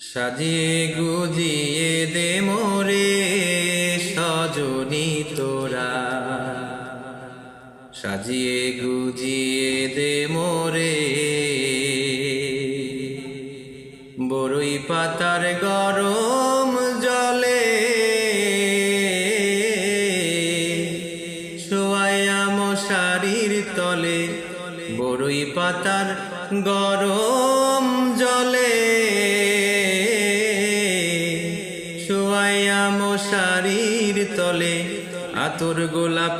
সাজিয়ে গুজিয়ে দে মোরে সজনি তোরা। সাজিয়ে গুজিয়ে দে মোরে বড়ই পাতার গরম জলে শোয়াইয়া মশারির তলে বড়ই পাতার গরম জলে শোয়াইয়া মশারির তলে। আতর গোলাপ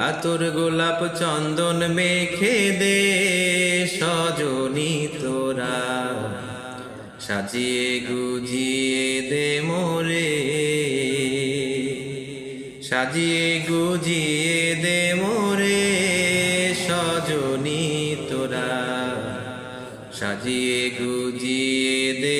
আতর গোলাপ চন্দন মেখে দে সজনি তোরা। সাজিয়ে গুজিয়ে দে মোরে। সাজিয়ে গুজিয়ে দে মোরে সজনি তোরা। সাজিয়ে গুজিয়ে দে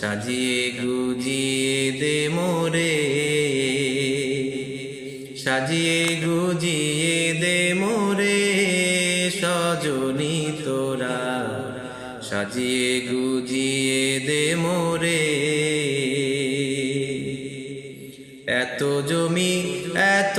সাজিয়ে গুজিয়ে দে মোরে। সাজিয়ে গুজিয়ে দে মোরে সজনি তোরা। সাজিয়ে গুজিয়ে দে মোরে। এত জমি, এত